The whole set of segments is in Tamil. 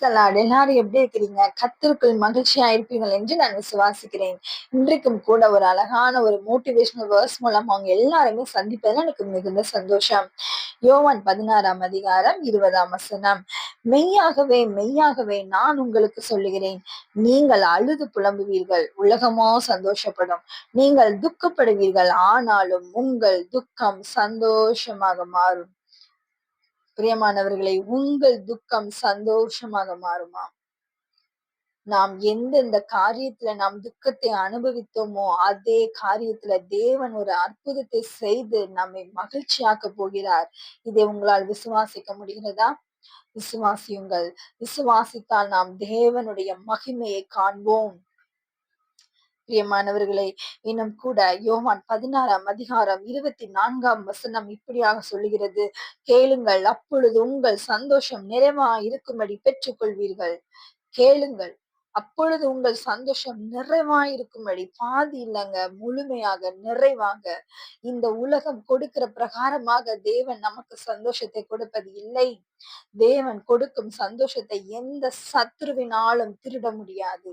சலாட் எல்லாரும் எப்படி இருக்கிறீங்க? கத்திற்குள் மகிழ்ச்சியா இருப்பீங்கள் என்று நான் விசுவாசிக்கிறேன். இன்றைக்கும் கூட ஒரு அழகான ஒரு மோட்டிவேஷனல் வேர்ஸ் மூலம் அவங்க எல்லாருமே சந்திப்பதில் எனக்கு மிகுந்த சந்தோஷம். யோவான் பதினாறாம் அதிகாரம் இருபதாம் வசனம். மெய்யாகவே மெய்யாகவே நான் உங்களுக்கு சொல்லுகிறேன். நீங்கள் அழுது புலம்புவீர்கள். உலகமோ சந்தோஷப்படும். நீங்கள் துக்கப்படுவீர்கள். ஆனாலும் உங்கள் துக்கம் சந்தோஷமாக மாறும். பிரியமானவர்களை உங்கள் துக்கம் சந்தோஷமாக மாறுமா? நாம் எந்தெந்த காரியத்துல நாம் துக்கத்தை அனுபவித்தோமோ அதே காரியத்துல தேவன் ஒரு அற்புதத்தை செய்து நம்மை மகிழ்ச்சியாக்க போகிறார். இதை உங்களால் விசுவாசிக்க முடிகிறதா? விசுவாசியுங்கள். விசுவாசித்தால் நாம் தேவனுடைய மகிமையை காண்போம். பிரியமானவர்களே இன்னும் கூட யோவான் பதினாறாம் அதிகாரம் இருபத்தி நான்காம் வசனம் இப்படியாக சொல்லுகிறது. கேளுங்கள் அப்பொழுது உங்கள் சந்தோஷம் நிறைவா இருக்கும்படி பெற்றுக்கொள்வீர்கள். கேளுங்கள் அப்பொழுது உங்கள் சந்தோஷம் நிறைவா இருக்கும்படி பாதி இல்லைங்க முழுமையாக நிறைவாக. இந்த உலகம் கொடுக்கிற பிரகாரமாக தேவன் நமக்கு சந்தோஷத்தை கொடுப்பது இல்லை. தேவன் கொடுக்கும் சந்தோஷத்தை எந்த சத்ருவினாலும் திருட முடியாது.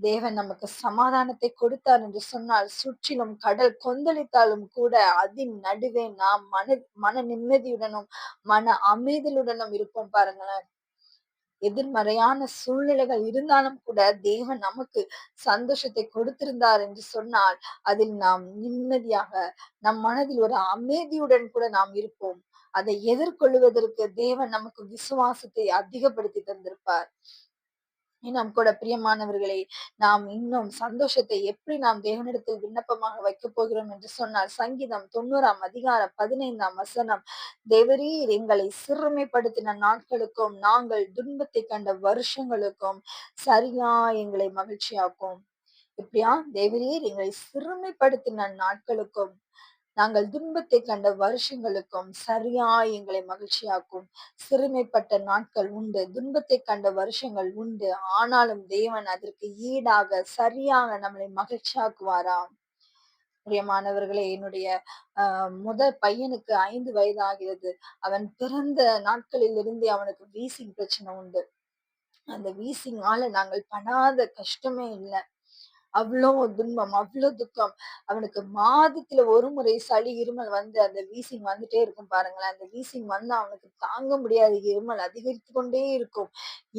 தேவன் நமக்கு சமாதானத்தை கொடுத்தார் என்று சொன்னால் சுற்றிலும் கடல் கொந்தளித்தாலும் கூட அதன் நடுவே நாம் மன மன நிம்மதியுடனும் மன அமைதலுடனும் இருப்போம் பாருங்களேன். எதிர்மறையான சூழ்நிலைகள் இருந்தாலும் கூட தேவன் நமக்கு சந்தோஷத்தை கொடுத்திருந்தார் என்று சொன்னால் அதில் நாம் நிம்மதியாக நம் மனதில் ஒரு அமைதியுடன் கூட நாம் இருப்போம். அதை எதிர்கொள்வதற்கு தேவன் நமக்கு விசுவாசத்தை அதிகப்படுத்தி தந்திருப்பார். இன்னும் கூட பிரியமானவர்களே நாம் இன்னும் சந்தோஷத்தை எப்படி நாம் தேவனிடத்தில் விண்ணப்பமாக வைக்க போகிறோம் என்று சொன்னால் சங்கீதம் தொண்ணூறாம் அதிகாரம் பதினைந்தாம் வசனம் தேவரீர் எங்களை சிறுமைப்படுத்தின நாட்களுக்கும் நாங்கள் துன்பத்தை கண்ட வருஷங்களுக்கும் சரியா எங்களை மகிழ்ச்சியாக்கும். இப்படியா தேவரீர் எங்களை சிறுமைப்படுத்தின நாட்களுக்கும் நாங்கள் துன்பத்தை கண்ட வருஷங்களுக்கும் சரியாய் எங்களை மகிழ்ச்சியாக்கும். சிறுமைப்பட்ட நாட்கள் உண்டு. துன்பத்தை கண்ட வருஷங்கள் உண்டு. ஆனாலும் தேவன் அதற்கு ஈடாக சரியாக நம்மளை மகிழ்ச்சியாக்குவாராம் பிரியமானவர்களே என்னுடைய ஆஹ் முதல் பையனுக்கு ஐந்து வயது ஆகிறது அவன் பிறந்த நாட்களில் இருந்தே அவனுக்கு வீசிங் பிரச்சனை உண்டு. அந்த வீசிங்கால நாங்கள் படாத கஷ்டமே இல்லை. அவ்வளோ துன்பம் அவ்வளோ துக்கம். அவனுக்கு மாதத்துல ஒரு முறை சளி இருமல் வந்து அந்த வீசிங் வந்துட்டே இருக்கும் பாருங்களேன். அந்த வீசிங் வந்து அவனுக்கு தாங்க முடியாது. இருமல் அதிகரித்து கொண்டே இருக்கும்.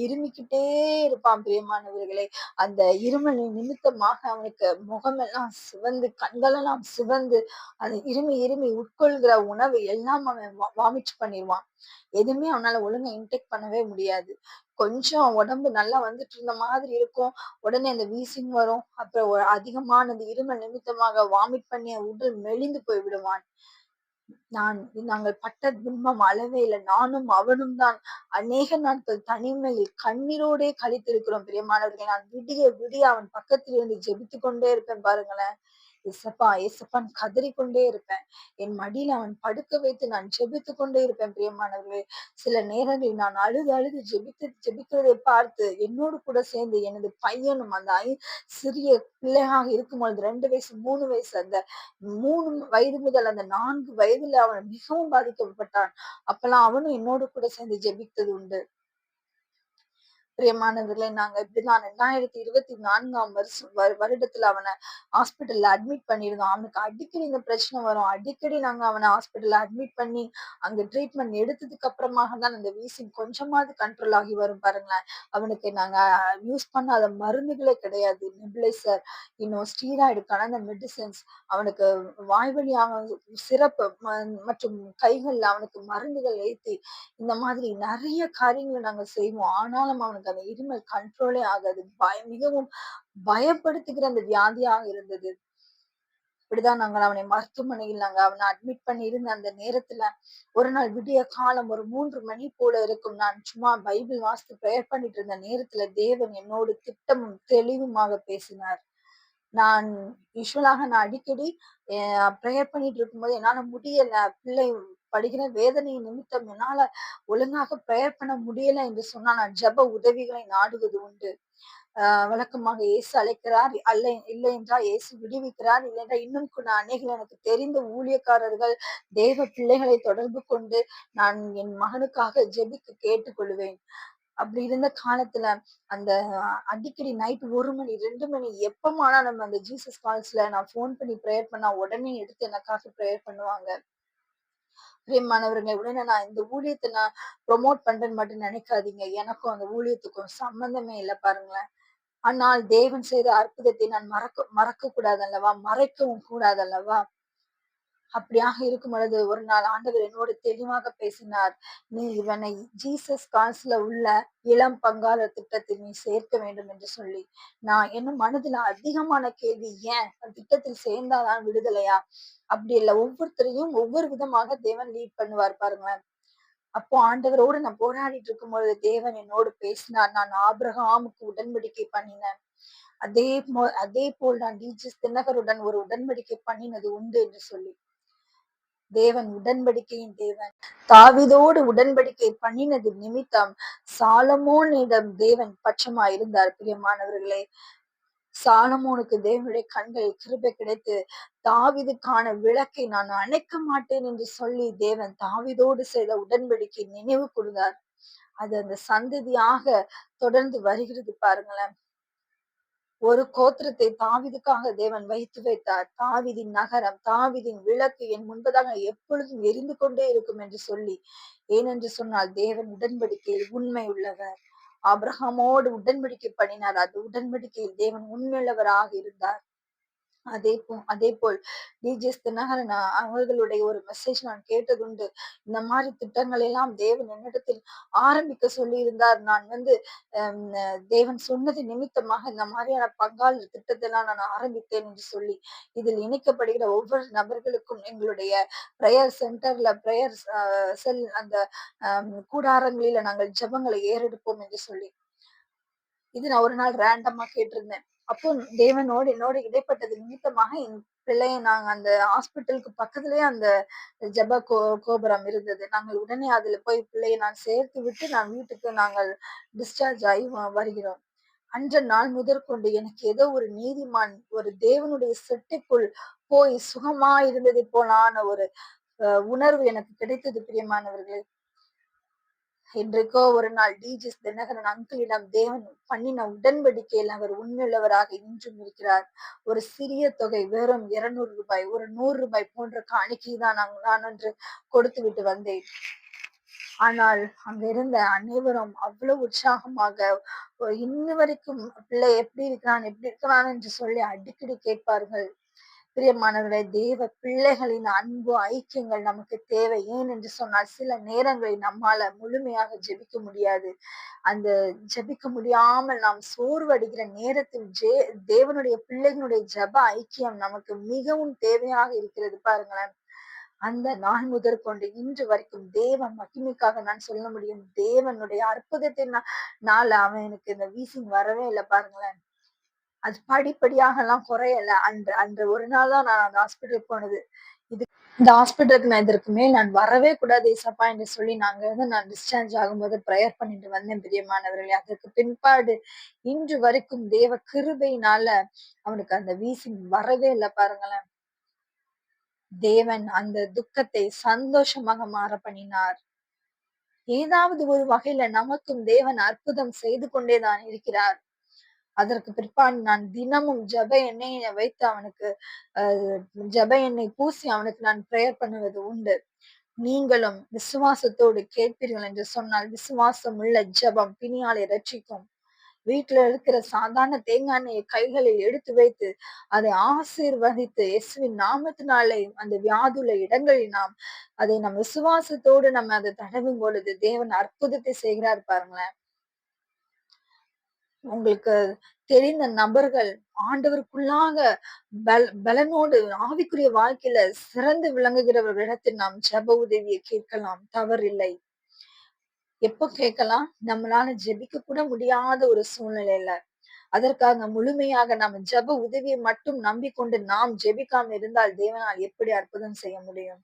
இருமிக்கிட்டே இருப்பான் பிரியமானவர்களே. அந்த இருமல் நிமித்தமாக அவனுக்கு முகமெல்லாம் சிவந்து கண்களெல்லாம் சிவந்து அந்த இருமி இருமி உட்கொள்கிற உணவு எல்லாம் அவன் வாமிட் பண்ணிடுவான் எதுவுமே அவனால ஒழுங்கா இன்டேக் பண்ணவே முடியாது. கொஞ்சம் உடம்பு நல்லா வந்துட்டு இருந்த மாதிரி இருக்கும். உடனே அந்த வீசிங் வரும். அப்புறம் அதிகமான அந்த இருமல் நிமித்தமாக வாமிட் பண்ணி உடல் மெலிந்து போய் விடுவான். நான் நாங்கள் பட்ட துன்பம் அளவே இல்லை. நானும் அவனும் தான். அநேக நாட்கள் தனிமையில் கண்ணீரோடே கழித்திருக்கிறோம். பிரியமானவர்கள் நான் விடிய விடிய அவன் பக்கத்தில் இருந்து ஜெபித்து கொண்டே இருப்பேன் பாருங்களேன். எசப்பா எசப்பான் கதறிக்கொண்டே இருப்பேன். என் மடியில அவன் படுக்க வைத்து நான் ஜெபித்து கொண்டே இருப்பேன் பிரியமானவர்களே. சில நேரங்களில் நான் அழுது அழுது ஜெபித்து ஜெபிக்கிறதை பார்த்து என்னோடு கூட சேர்ந்து எனது பையனும் அந்த ஐ சிறிய பிள்ளையாக இருக்கும் பொழுது ரெண்டு வயசு மூணு வயசு அந்த மூணு வயது முதல் அந்த நான்கு வயதுல அவன் மிகவும் பாதிக்கப்பட்டான். அப்பெல்லாம் அவனும் என்னோடு கூட சேர்ந்து ஜெபித்தது உண்டு. பிரியமானவர்களே நாங்க இப்படிதான் ரெண்டாயிரத்தி இருபத்தி நான்காம் வருஷம் வருடத்துல அவனை ஹாஸ்பிட்டல்ல அட்மிட் பண்ணிருந்தோம் அவனுக்கு அடிக்கடி இந்த பிரச்சனை வரும். அடிக்கடி நாங்க அவனை ஹாஸ்பிட்டல்ல அட்மிட் பண்ணி அங்க ட்ரீட்மெண்ட் எடுத்ததுக்கு அப்புறமாக தான் அந்த வீசிங் கொஞ்சமாவது கண்ட்ரோல் ஆகி வரும் பாருங்களேன். அவனுக்கு நாங்க யூஸ் பண்ணாத மருந்துகளே கிடையாது. நெபிளைசர் இன்னும் ஸ்டீராய்டு அந்த மெடிசன்ஸ் அவனுக்கு வாய்வழியாக சிறப்பு மற்றும் கைகள்ல அவனுக்கு மருந்துகள் ஏற்றி இந்த மாதிரி நிறைய காரியங்களை நாங்க செய்வோம். ஆனாலும் அவனுக்கு அந்த இருமல் கண்ட்ரோலே ஆகாது. பயம் மிகவும் பயப்படுத்துகிற அந்த வியாதியாக இருந்தது. இப்படிதான் நாங்கள் அவனை மருத்துவமனையில் நாங்க அவனை அட்மிட் பண்ணி இருந்த அந்த நேரத்துல ஒரு நாள் விடிய காலம் ஒரு மூன்று மணி போல இருக்கும். நான் சும்மா பைபிள் வாசித்து ப்ரேயர் பண்ணிட்டு இருந்த நேரத்துல தேவன் என்னோடு திட்டமும் தெளிவுமாக பேசினார். நான் யூஸ்வலாக நான் அடிக்கடி ப்ரேயர் பண்ணிட்டு இருக்கும்போது என்னால முடியல. பிள்ளை படுகிற வேதனை நிமித்தம் என்னால ஒழுங்காக ப்ரேயர் பண்ண முடியல என்று சொன்னா நான் ஜப உதவிகளை நாடுவது உண்டு. ஆஹ் வழக்கமாக இயேசு அழைக்கிறார். அல்ல இல்லை என்றால் இயேசு விடுவிக்கிறார். இல்லை என்றால் இன்னும் கூட அநேகம் எனக்கு தெரிந்த ஊழியக்காரர்கள் தேவ பிள்ளைகளை தொடர்பு கொண்டு நான் என் மகனுக்காக ஜெபிக்க கேட்டுக்கொள்வேன். அப்படி இருந்த காலத்துல அந்த அடிக்கடி நைட் ஒரு மணி ரெண்டு மணி எப்பமானா நம்ம அந்த ஜீசஸ் கால்ஸ்ல நான் ஃபோன் பண்ணி ப்ரேயர் பண்ணா உடனே எடுத்து எனக்காக ப்ரேயர் பண்ணுவாங்க. பிரியமானவர்களை உடனே நான் இந்த ஊழியத்தை நான் ப்ரொமோட் பண்றேன்னு மட்டும் நினைக்காதீங்க. எனக்கும் அந்த ஊழியத்துக்கும் சம்பந்தமே இல்லை பாருங்களேன். ஆனால் தேவன் செய்த அற்புதத்தை நான் மறக்க மறக்க கூடாது அல்லவா? மறைக்கவும் கூடாது அல்லவா? அப்படியாக இருக்கும் பொழுது ஒரு நாள் ஆண்டவர் என்னோடு தெளிவாக பேசினார் நீ இவனை ஜீசஸ் காசுல உள்ள இளம் பங்காளர் திட்டத்தில் நீ சேர்க்க வேண்டும் என்று சொல்லி. நான் என்ன மனதுல அதிகமான கேள்வி ஏன்? அந்த திட்டத்தில் சேர்ந்தாதான் விடுதலையா? அப்படி இல்லை ஒவ்வொருத்தரையும் ஒவ்வொரு விதமாக தேவன் லீட் பண்ணுவார் பாருங்களேன். அப்போ ஆண்டவரோடு நான் போராடிட்டு இருக்கும் பொழுது தேவன் என்னோடு பேசினார் நான் ஆபிரகாமுக்கு உடன்படிக்கை பண்ணினேன். அதே போ அதே போல் நான் டிஜிஸ் தினகருடன் ஒரு உடன்படிக்கை பண்ணினது உண்டு என்று சொல்லி. தேவன் உடன்படிக்கையின் தேவன். தாவிதோடு உடன்படிக்கை பண்ணினது நிமித்தம் சாலமோனிடம் தேவன் பட்சமா இருந்தார் பிரியமானவர்களே. சாலமோனுக்கு தேவனுடைய கண்கள் கிருபை கிடைத்து தாவிதுக்கான விளக்கை நான் அணைக்க மாட்டேன் என்று சொல்லி தேவன் தாவிதோடு செய்த உடன்படிக்கை நினைவு கூர்ந்தார். அது அந்த சந்ததியாக தொடர்ந்து வருகிறது பாருங்களேன். ஒரு கோத்திரத்தை தாவிதுக்காக தேவன் வைத்து வைத்தார். தாவிதின் நகரம் தாவிதின் விளக்கு என் முன்பதாக எப்பொழுதும் எரிந்து கொண்டே இருக்கும் என்று சொல்லி ஏனென்று சொன்னால் தேவன் உடன்படிக்கையில் உண்மை உள்ளவர். ஆபிரகாமோடு உடன்படிக்கை பண்ணினார். அது உடன்படிக்கையில் தேவன் உண்மையுள்ளவராக இருந்தார். அதே போ அதே போல் டிஜிஎஸ் தினகரன் அவர்களுடைய ஒரு மெசேஜ் நான் கேட்டதுண்டு. இந்த மாதிரி திட்டங்கள் எல்லாம் தேவன் என்னிடத்தில் ஆரம்பிக்க சொல்லி இருந்தார் நான் வந்து தேவன் சொன்னது நிமித்தமாக இந்த மாதிரியான பங்காளர் திட்டத்தை எல்லாம் நான் ஆரம்பித்தேன் என்று சொல்லி இதில் இணைக்கப்படுகிற ஒவ்வொரு நபர்களுக்கும் எங்களுடைய பிரேயர் சென்டர்ல பிரேயர் செல் அந்த கூடாரங்களில நாங்கள் ஜபங்களை ஏறெடுப்போம் என்று சொல்லி இது நான் ஒரு நாள் ரேண்டமா கேட்டிருந்தேன். அப்போ தேவனோடு என்னோடு இடைப்பட்டது நிமித்தமாக என் பிள்ளைய நாங்க அந்த ஹாஸ்பிட்டலுக்கு பக்கத்துலயே அந்த ஜப கோ கோபுரம் இருந்தது. நாங்கள் உடனே அதுல போய் பிள்ளையை நான் சேர்த்து விட்டு நான் வீட்டுக்கு நாங்கள் டிஸ்சார்ஜ் ஆகி வருகிறோம். அன்ற நாள் முதற்கொண்டு எனக்கு ஏதோ ஒரு நீதிமான் ஒரு தேவனுடைய செட்டுக்குள் போய் சுகமா இருந்தது போலான ஒரு உணர்வு எனக்கு கிடைத்தது பிரியமானவர்களே. இன்றைக்கோ ஒரு நாள் டிஜிஸ் தினகரன் அங்கிளிடம் தேவன் பண்ணின உடன்படிக்கையில் அவர் உண்மையுள்ளவராக இன்றும் இருக்கிறார். ஒரு சிறிய தொகை வெறும் இருநூறு ரூபாய் ஒரு நூறு ரூபாய் போன்ற காணிக்கை தான் நான் அன்று கொடுத்து விட்டு வந்தேன். ஆனால் அங்க இருந்த அனைவரும் அவ்வளவு உற்சாகமாக இன்ன வரைக்கும் பிள்ளை எப்படி இருக்கிறான் எப்படி இருக்கிறான் என்று சொல்லி அடிக்கடி கேட்பார்கள். பிரியமானவர்களே தேவ பிள்ளைகளின் அன்பு ஐக்கியங்கள் நமக்கு தேவை. ஏன் என்று சொன்னால் சில நேரங்களில் நம்மால முழுமையாக ஜெபிக்க முடியாது. அந்த ஜெபிக்க முடியாமல் நாம் சோர்வடைகிற நேரத்தில் ஜே தேவனுடைய பிள்ளைகளுடைய ஜப ஐக்கியம் நமக்கு மிகவும் தேவையாக இருக்கிறது. பாருங்களேன். அந்த நாள் முதற்கொண்டு இன்று வரைக்கும் தேவ மகிமைக்காக நான் சொல்ல முடியும். தேவனுடைய அற்புதத்தை நாள் அவன் எனக்கு இந்த வீசிங் வரவே இல்லை. பாருங்களேன். அது படிப்படியாக எல்லாம் குறையல. அன்று அன்று ஒரு நாள் தான் நான் அந்த ஹாஸ்பிட்டல் போனது. இது இந்த ஹாஸ்பிட்டலுக்கு நான் இதற்கு மேல் நான் வரவே கூடாது ஏசப்பா என்று சொல்லி நாங்க வந்து நான் டிஸ்சார்ஜ் ஆகும்போது ப்ரேயர் பண்ணிட்டு வந்தேன் பிரியமானவர்களே அதற்கு பின்பாடு இன்று வரைக்கும் தேவ கிருபையினால அவனுக்கு அந்த வீசி வரவே இல்லை பாருங்களேன். தேவன் அந்த துக்கத்தை சந்தோஷமாக மாற பண்ணினார் ஏதாவது ஒரு வகையில நமக்கும் தேவன் அற்புதம் செய்து கொண்டேதான் இருக்கிறார். அதற்கு பிற்பாடு நான் தினமும் ஜப எண்ணெயை வைத்து அவனுக்கு ஜப எண்ணெய் பூசி அவனுக்கு நான் பிரேயர் பண்ணுவது உண்டு. நீங்களும் விசுவாசத்தோடு கேட்பீர்கள் என்று சொன்னால் விசுவாசம் உள்ள ஜபம் பிணியாலை ரட்சிக்கும். வீட்டுல இருக்கிற சாதாரண தேங்காய் எண்ணெயை கைகளில் எடுத்து வைத்து அதை ஆசீர்வதித்து இயேசுவின் நாமத்தினாலே அந்த வியாதுள்ள இடங்களில் நாம் அதை நம் விசுவாசத்தோடு நம்ம அதை தடவும் பொழுது தேவன் அற்புதத்தை செய்கிறார் பாருங்களேன். உங்களுக்கு தெரிந்த நபர்கள் ஆண்டவருக்குள்ளாக பல பலனோடு ஆவிக்குரிய வாழ்க்கையில சிறந்து விளங்குகிறவர்களிடத்தில் நாம் ஜப உதவியை கேட்கலாம். தவறில்லை. எப்போ கேட்கலாம்? நம்மளால ஜெபிக்க கூட முடியாத ஒரு சூழ்நிலையில. அதற்காக முழுமையாக நம்ம ஜப உதவியை மட்டும் நம்பிக்கொண்டு நாம் ஜெபிக்காம இருந்தால் தேவனால் எப்படி அற்புதம் செய்ய முடியும்?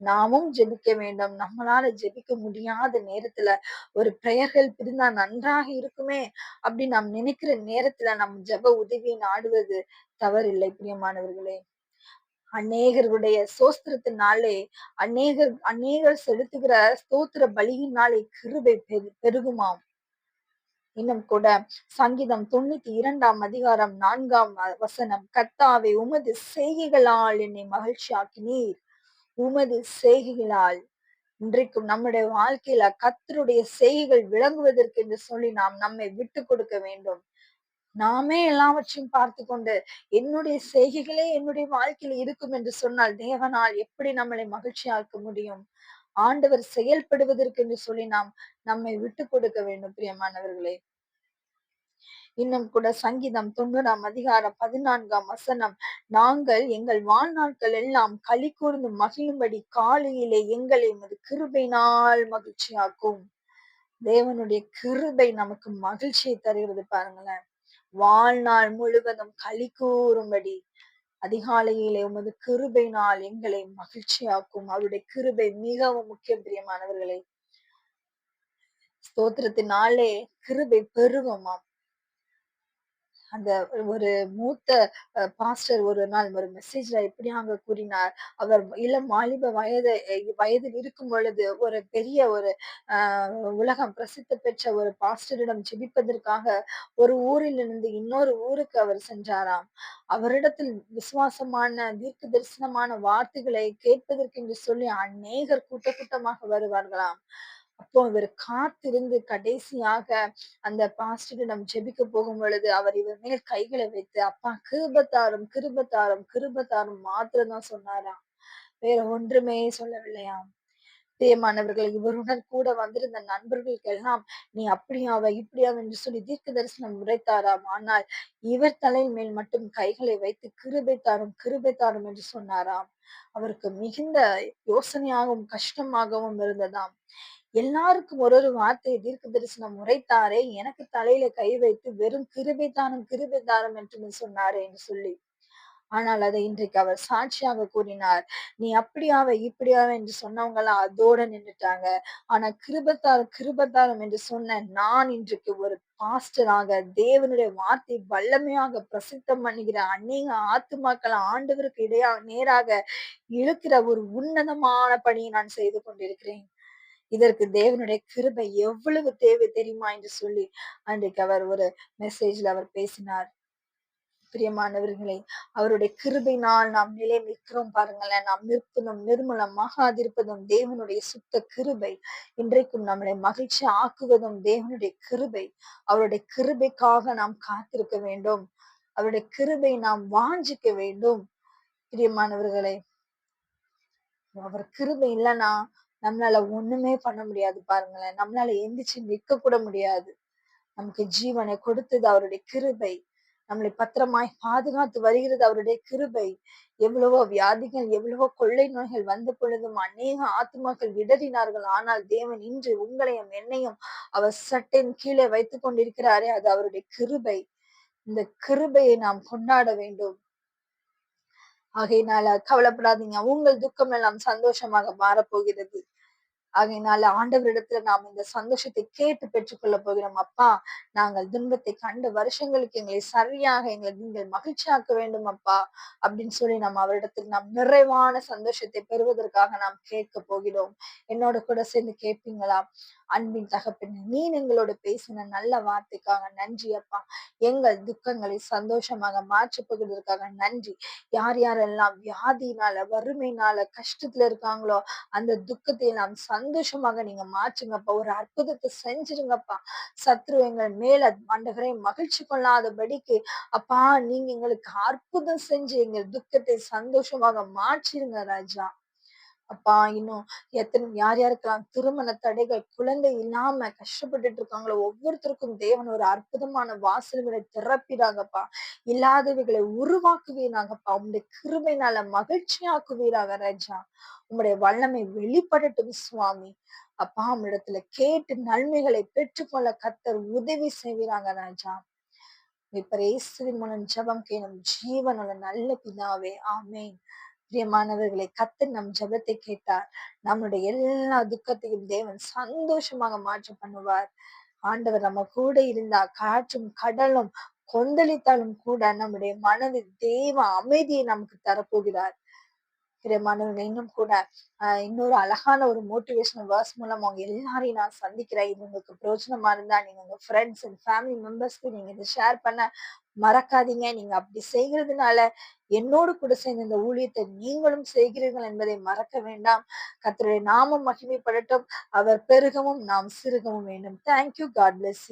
நாமும் ஜெபிக்க வேண்டும். நம்மளால ஜெபிக்க முடியாத நேரத்துல ஒரு பிரேயர்கள் பிரிந்தா நன்றாக இருக்குமே அப்படி நாம் நினைக்கிற நேரத்துல நம் ஜெப உதவியை நாடுவது தவறில்லை பிரியமானவர்களே. அநேகருடைய சோஸ்திரத்தினாலே அநேகர் அநேகர் செலுத்துகிற ஸ்தோத்திர பலியினாலே கிருபை பெருகுமாம். இன்னும் கூட சங்கீதம் தொண்ணூத்தி இரண்டாம் அதிகாரம் நான்காம் வசனம் கத்தாவை உமது செய்கைகளால் என்னை மகிழ்ச்சியாக்கினீர். உமது செய்கைகளால் இன்றைக்கும் நம்முடைய வாழ்க்கையில கத்தருடைய செய்கைகள் விளங்குவதற்கு என்று சொல்லி நாம் நம்மை விட்டு கொடுக்க வேண்டும். நாமே எல்லாவற்றையும் பார்த்து கொண்டு என்னுடைய செய்கைகளே என்னுடைய வாழ்க்கையில் இருக்கும் என்று சொன்னால் தேவனால் எப்படி நம்மளை மகிழ்ச்சியாக்க முடியும்? ஆண்டவர் செயல்படுவதற்கு என்று சொல்லி நாம் நம்மை விட்டு கொடுக்க வேண்டும் பிரியமானவர்களே. இன்னும் கூட சங்கீதம் தொண்ணூறாம் அதிகாரம் பதினான்காம் வசனம். நாங்கள் எங்கள் வாழ்நாட்கள் எல்லாம் களி கூர்ந்து மகிழும்படி காலையிலே எங்களை கிருபைனால் மகிழ்ச்சியாக்கும். தேவனுடைய கிருபை நமக்கு மகிழ்ச்சியை தருகிறது பாருங்களேன். வாழ்நாள் முழுவதும் களி கூறும்படி அதிகாலையிலே உமது கிருபை நாள் எங்களை மகிழ்ச்சியாக்கும். அவருடைய கிருபை மிகவும் முக்கியம் பிரியமானவர்களே. ஸ்தோத்திரத்தினாலே கிருபை பெருகுமாம். அந்த ஒரு மூத்த பாஸ்டர் ஒரு நாள் ஒரு மெசேஜ்ல இப்படியாக கூறினார். அவர் இளம் வாலிப வயது வயதில் இருக்கும் பொழுது ஒரு பெரிய ஒரு ஆஹ் உலகம் பிரசித்தி பெற்ற ஒரு பாஸ்டரிடம் ஜெபிப்பதற்காக ஒரு ஊரில் இருந்து இன்னொரு ஊருக்கு அவர் சென்றாராம். அவரிடத்தில் விசுவாசமான தீர்க்க தரிசனமான வார்த்தைகளை கேட்பதற்கு என்று சொல்லி அநேகர் கூட்ட கூட்டமாக வருவார்களாம். அப்போ இவர் காத்திருந்து கடைசியாக அந்த பாஸ்டரிடம் ஜெபிக்க போகும் பொழுது அவர் இவர் மேல் கைகளை வைத்து அப்பா கிருபத்தாரும் கிருபத்தாரும் கிருபத்தாரும் மாத்திரம் தான் சொன்னாராம் வேற ஒன்றுமே சொல்லவில்லையாம் பிரியமானவர்கள் இவருடன் கூட வந்திருந்த நண்பர்களுக்கு எல்லாம் நீ அப்படியாவ இப்படியாவ என்று சொல்லி தீர்க்க தரிசனம் உரைத்தாராம். ஆனால் இவர் தலையின் மேல் மட்டும் கைகளை வைத்து கிருபை தாரும் கிருபை தாரும் என்று சொன்னாராம். அவருக்கு மிகுந்த யோசனையாகவும் கஷ்டமாகவும் இருந்ததாம். எல்லாருக்கும் ஒரு ஒரு வார்த்தையை தீர்க்க தரிசனம் உரைத்தாரே எனக்கு தலையில கை வைத்து வெறும் கிருபை தானம் கிருபை தானம் என்று சொன்னாரே என்று சொல்லி. ஆனால் அதை இன்றைக்கு அவர் சாட்சியாக கூறினார். நீ அப்படியாவ இப்படியாவ என்று சொன்னவங்க எல்லாம் அதோட நின்றுட்டாங்க ஆனா கிருபத்தாரம் கிருபத்தாரம் என்று சொன்ன நான் இன்றைக்கு ஒரு பாஸ்டராக தேவனுடைய வார்த்தை வல்லமையாக பிரசித்தம் பண்ணுகிற அநேக ஆத்துமாக்கள் ஆண்டவருக்கு இடையா நேராக இழுக்கிற ஒரு உன்னதமான பணியை நான் செய்து கொண்டிருக்கிறேன். இதற்கு தேவனுடைய கிருபை எவ்வளவு தேவை தெரியுமா என்று சொல்லி அன்றைக்கு அவர் ஒரு மெசேஜ்ல அவர் பேசினார். பிரியமானவர்களே அவருடைய கிருபைனால் நாம் நிலை நிற்கிறோம் பாருங்களேன். நாம் நிற்பதும் நிர்மலமாக அதிருப்பதும் தேவனுடைய சுத்த கிருபை. இன்றைக்கும் நம்மளை மகிழ்ச்சி ஆக்குவதும் தேவனுடைய கிருபை. அவருடைய கிருபைக்காக நாம் காத்திருக்க வேண்டும். அவருடைய கிருபை நாம் வாஞ்சிக்க வேண்டும். பிரியமானவர்களே அவர் கிருபை இல்லைன்னா நம்மளால ஒண்ணுமே பண்ண முடியாது பாருங்களேன். நம்மளால எந்திரிச்சு நிக்க கூட முடியாது. நமக்கு ஜீவனை கொடுத்தது அவருடைய கிருபை. நம்மளை பத்திரமாய் பாதுகாத்து வருகிறது அவருடைய கிருபை. எவ்வளவோ வியாதிகள் எவ்வளவோ கொள்ளை நோய்கள் வந்த பொழுதும் அநேக ஆத்மாக்கள் விடறினார்கள். ஆனால் தேவன் இன்று உங்களையும் என்னையும் அவர் சட்டின் கீழே வைத்துக் கொண்டிருக்கிறாரே அது அவருடைய கிருபை. இந்த கிருபையை நாம் கொண்டாட வேண்டும். ஆகையினால கவலைப்படாதீங்க. உங்கள் துக்கம் எல்லாம் சந்தோஷமாக மாறப்போகிறது. ஆகையினால ஆண்டவரிடத்துல நாம் இந்த சந்தோஷத்தை கேட்டு பெற்றுக்கொள்ள போகிறோம். அப்பா நாங்கள் துன்பத்தை கண்ட வருஷங்களுக்கு எங்களை சரியாக எங்களை நீங்கள் மகிழ்ச்சியாக்க வேண்டும் அப்பா அப்படின்னு சொல்லி நம்ம அவரிடத்தில் நாம் நிறைவான சந்தோஷத்தை பெறுவதற்காக நாம் கேட்க போகிறோம். என்னோட கூட சேர்ந்து கேட்பீங்களா? அன்பின் தகப்பின் நீ எங்களோட பேசின நல்ல வார்த்தைக்காக நன்றி அப்பா. எங்கள் துக்கங்களை சந்தோஷமாக மாற்றி போகிறதுக்காக நன்றி. யார் யாரெல்லாம் வியாதினால வறுமையினால கஷ்டத்துல இருக்காங்களோ அந்த துக்கத்தை நாம் சந்தோஷமாக நீங்க மாற்றுங்கப்பா. ஒரு அற்புதத்தை செஞ்சிருங்கப்பா. சத்ரு எங்கள் மேல ஆண்டவரை மகிழ்ச்சி கொள்ளாதபடிக்கு அப்பா நீங்க எங்களுக்கு அற்புதம் செஞ்சு எங்கள் துக்கத்தை சந்தோஷமாக மாற்றிருங்க ராஜா. அப்பா இன்னும் எத்தனை யார் யாருக்கெல்லாம் திருமண தடைகள் குழந்தை இல்லாம கஷ்டப்பட்டுட்டு இருக்காங்களோ ஒவ்வொருத்தருக்கும் தேவன் ஒரு அற்புதமான வாசல்களை திறப்பிடாங்கப்பா இல்லாதவைகளை உருவாக்குவீராங்கப்பா உங்களுடைய கிருமையினால மகிழ்ச்சியாக்குவீராக ராஜா. உங்களுடைய வல்லமை வெளிப்படட்டும் சுவாமி. அப்பா உங்களிடத்துல கேட்டு நன்மைகளை பெற்றுக்கொள்ள கத்தர் உதவி செய்வீராங்க ராஜா. இப்ப இயேசுவின் மூலம் ஜபம் கேணும் ஜீவனோட நல்ல பிதாவே. ஆமேன். பிரியமானவர்களை கத்து நம் ஜபத்தை கேட்டார். நம்முடைய எல்லா துக்கத்தையும் தேவன் சந்தோஷமாக மாற்ற பண்ணுவார். ஆண்டவர் நம்ம கூட இருந்தா காற்றும் கடலும் கொந்தளித்தாலும் கூட நம்முடைய மனதில் தேவ அமைதியை நமக்கு தரப்போகிறார். பிரியமானவர்கள் இன்னும் கூட ஆஹ் இன்னொரு அழகான ஒரு மோட்டிவேஷனல் வேர்ஸ் மூலம் அவங்க எல்லாரையும் நான் சந்திக்கிறேன். இது உங்களுக்கு பிரயோஜனமா இருந்தா நீங்க உங்க ஃப்ரெண்ட்ஸ் அண்ட் ஃபேமிலி மெம்பர்ஸ்க்கு நீங்க இதை ஷேர் பண்ண மறக்காதீங்க. நீங்க அப்படி செய்கிறதுனால என்னோடு கூட சேர்ந்த இந்த ஊழியத்தை நீங்களும் செய்கிறீர்கள் என்பதை மறக்க வேண்டாம். கத்தருடைய நாமம் மகிமைப்படட்டும். அவர் பெருகவும் நாம் சிறுகவும் வேண்டும். Thank you God plus